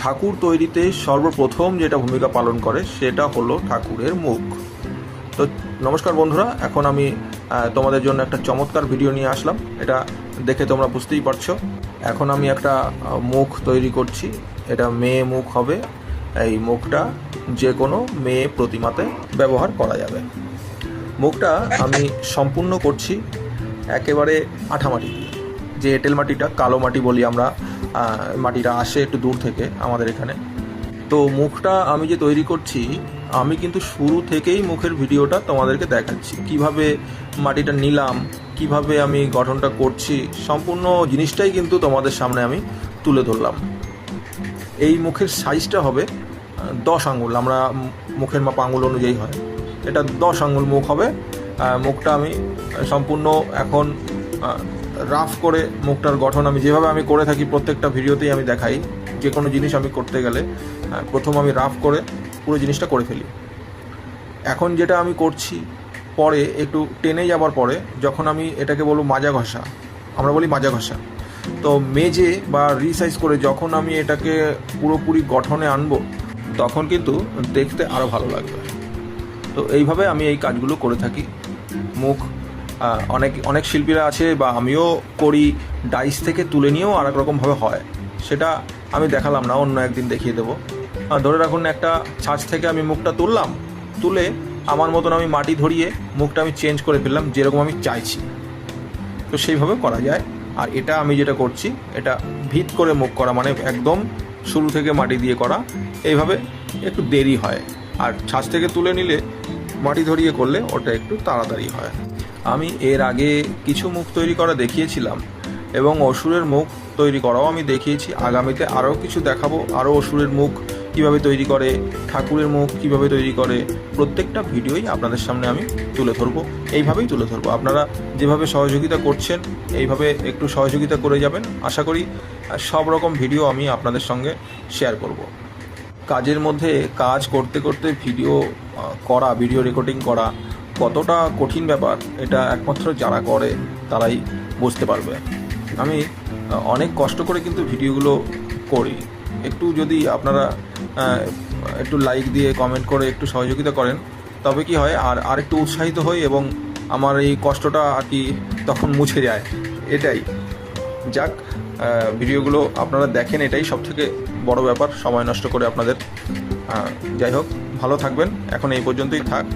ঠাকুর তৈরিতে সর্বপ্রথম যেটা ভূমিকা পালন করে সেটা হলো ঠাকুরের মুখ। তো নমস্কার বন্ধুরা, এখন আমি তোমাদের জন্য একটা চমৎকার ভিডিও নিয়ে আসলাম। এটা দেখে তোমরা বুঝতেই পারছ। এখন আমি একটা মুখ তৈরি করছি। এটা মেয়ে মুখ হবে। এই মুখটা যে কোনো মেয়ে প্রতিমাতে ব্যবহার করা যাবে। মুখটা আমি সম্পূর্ণ করছি একেবারে আঠামাটি যে এঁটেল মাটিটা কালো মাটি বলি আমরা মাটিটা আসে একটু দূর থেকে আমাদের এখানে। তো মুখটা আমি যে তৈরি করছি, আমি কিন্তু শুরু থেকেই মুখের ভিডিওটা তোমাদেরকে দেখাচ্ছি। কীভাবে মাটিটা নিলাম, কীভাবে আমি গঠনটা করছি, সম্পূর্ণ জিনিসটাই কিন্তু তোমাদের সামনে আমি তুলে ধরলাম। এই মুখের সাইজটা হবে দশ আঙুল আমরা মুখের মাপ আঙুল অনুযায়ী হয়। এটা দশ আঙুল মুখ হবে। মুখটা আমি সম্পূর্ণ এখন রাফ করে মুখটার গঠন আমি যেভাবে আমি করে থাকি প্রত্যেকটা ভিডিওতেই আমি দেখাই, যে কোনো জিনিস আমি করতে গেলে প্রথম আমি রাফ করে পুরো জিনিসটা করে ফেলি। এখন যেটা আমি করছি, পরে, একটু টেনে যাবার পরে, যখন আমি এটাকে বলব মাজা ঘষা, আমরা বলি মাজা ঘষা, তো মেজে বা রিসাইজ করে যখন আমি এটাকে পুরোপুরি গঠনে আনব, তখন কিন্তু দেখতে আরও ভালো লাগবে। তো এইভাবে আমি এই কাজগুলো করে থাকি, মুখ অনেক অনেক শিল্পীরা আছে বা আমিও করি ডাইস থেকে তুলে নিয়েও আর এক রকমভাবে হয়। সেটা আমি দেখালাম না, অন্য একদিন দেখিয়ে দেবো। ধরে রাখুন একটা ছাঁচ থেকে আমি মুখটা তুললাম, তুলে আমার মতন আমি মাটি ধরিয়ে মুখটা আমি চেঞ্জ করে ফেললাম যেরকম আমি চাইছি। তো সেইভাবে করা যায়। আর এটা আমি যেটা করছি, এটা ভিত করে মুখ করা মানে একদম শুরু থেকে মাটি দিয়ে করা। এইভাবে একটু দেরি হয়। আর ছাঁচ থেকে তুলে নিলে মাটি ধরিয়ে করলে ওটা একটু তাড়াতাড়ি হয়। আমি এর আগে কিছু মুখ তৈরি করা দেখিয়েছিলাম, এবং অসুরের মুখ তৈরি করাও আমি দেখিয়েছি। আগামীতে আরও কিছু দেখাবো, আরও অসুরের মুখ কীভাবে তৈরি করে, ঠাকুরের মুখ কীভাবে তৈরি করে, প্রত্যেকটা ভিডিওই আপনাদের সামনে আমি তুলে ধরবো। এইভাবেই তুলে ধরবো। আপনারা যেভাবে সহযোগিতা করছেন, এইভাবে একটু সহযোগিতা করে যাবেন। আশা করি সব রকম ভিডিও আমি আপনাদের সঙ্গে শেয়ার করব। কাজের মধ্যে কাজ করতে করতে ভিডিও করা, ভিডিও রেকর্ডিং করা কতটা কঠিন ব্যাপার, এটা একমাত্র যারা করে তারাই বুঝতে পারবে। আমি অনেক কষ্ট করে কিন্তু ভিডিওগুলো করি। একটু যদি আপনারা একটু লাইক দিয়ে কমেন্ট করে একটু সহযোগিতা করেন, তবে কি হয়, আর আরেকটু উৎসাহিত হই এবং আমার এই কষ্টটা আর কি তখন মুছে যায়। এটাই। যাক ভিডিওগুলো আপনারা দেখেন, এটাই সব থেকে বড় ব্যাপার, সময় নষ্ট করে আপনাদের। যাই হোক, ভালো থাকবেন। এখন এই পর্যন্তই থাক।